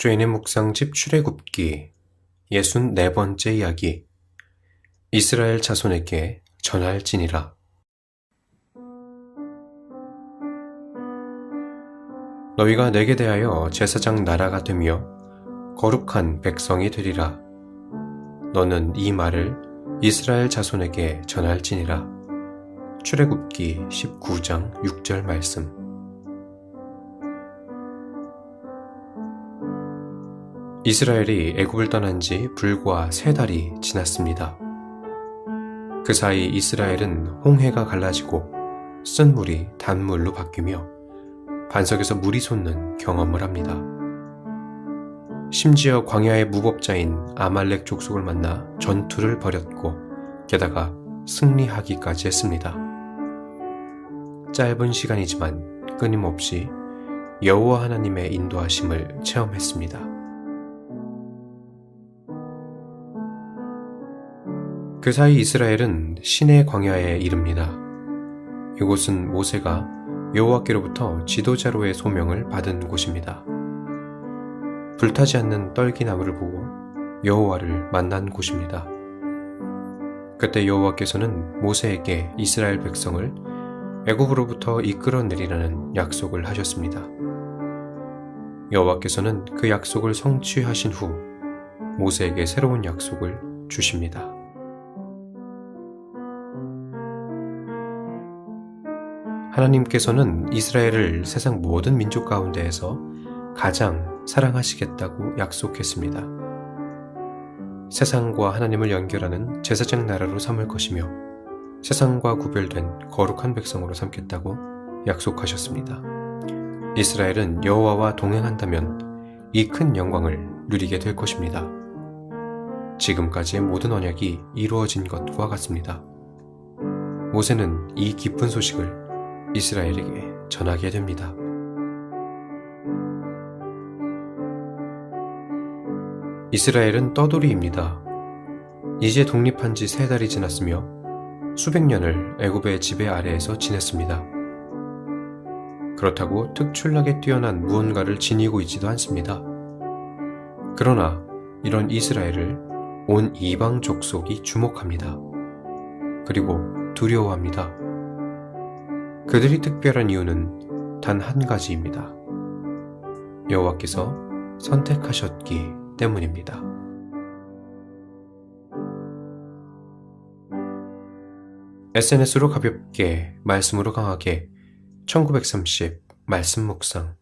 죄인의 묵상집 출애굽기 예순 네 번째 이야기. 이스라엘 자손에게 전할지니라. 너희가 내게 대하여 제사장 나라가 되며 거룩한 백성이 되리라. 너는 이 말을 이스라엘 자손에게 전할지니라. 출애굽기 19장 6절 말씀 이스라엘이 애굽을 떠난 지 불과 세 달이 지났습니다. 그 사이 이스라엘은 홍해가 갈라지고 쓴 물이 단물로 바뀌며 반석에서 물이 솟는 경험을 합니다. 심지어 광야의 무법자인 아말렉 족속을 만나 전투를 벌였고 게다가 승리하기까지 했습니다. 짧은 시간이지만 끊임없이 여호와 하나님의 인도하심을 체험했습니다. 그 사이 이스라엘은 신의 광야에 이릅니다. 이곳은 모세가 여호와께로부터 지도자로의 소명을 받은 곳입니다. 불타지 않는 떨기나무를 보고 여호와를 만난 곳입니다. 그때 여호와께서는 모세에게 이스라엘 백성을 애굽으로부터 이끌어내리라는 약속을 하셨습니다. 여호와께서는 그 약속을 성취하신 후 모세에게 새로운 약속을 주십니다. 하나님께서는 이스라엘을 세상 모든 민족 가운데에서 가장 사랑하시겠다고 약속했습니다. 세상과 하나님을 연결하는 제사장 나라로 삼을 것이며 세상과 구별된 거룩한 백성으로 삼겠다고 약속하셨습니다. 이스라엘은 여호와와 동행한다면 이 큰 영광을 누리게 될 것입니다. 지금까지의 모든 언약이 이루어진 것과 같습니다. 모세는 이 기쁜 소식을 이스라엘에게 전하게 됩니다. 이스라엘은 떠돌이입니다. 이제 독립한 지 세 달이 지났으며 수백 년을 애굽의 지배 아래에서 지냈습니다. 그렇다고 특출나게 뛰어난 무언가를 지니고 있지도 않습니다. 그러나 이런 이스라엘을 온 이방 족속이 주목합니다. 그리고 두려워합니다. 그들이 특별한 이유는 단 한 가지입니다. 여호와께서 선택하셨기 때문입니다. SNS로 가볍게, 말씀으로 강하게 1930 말씀 묵상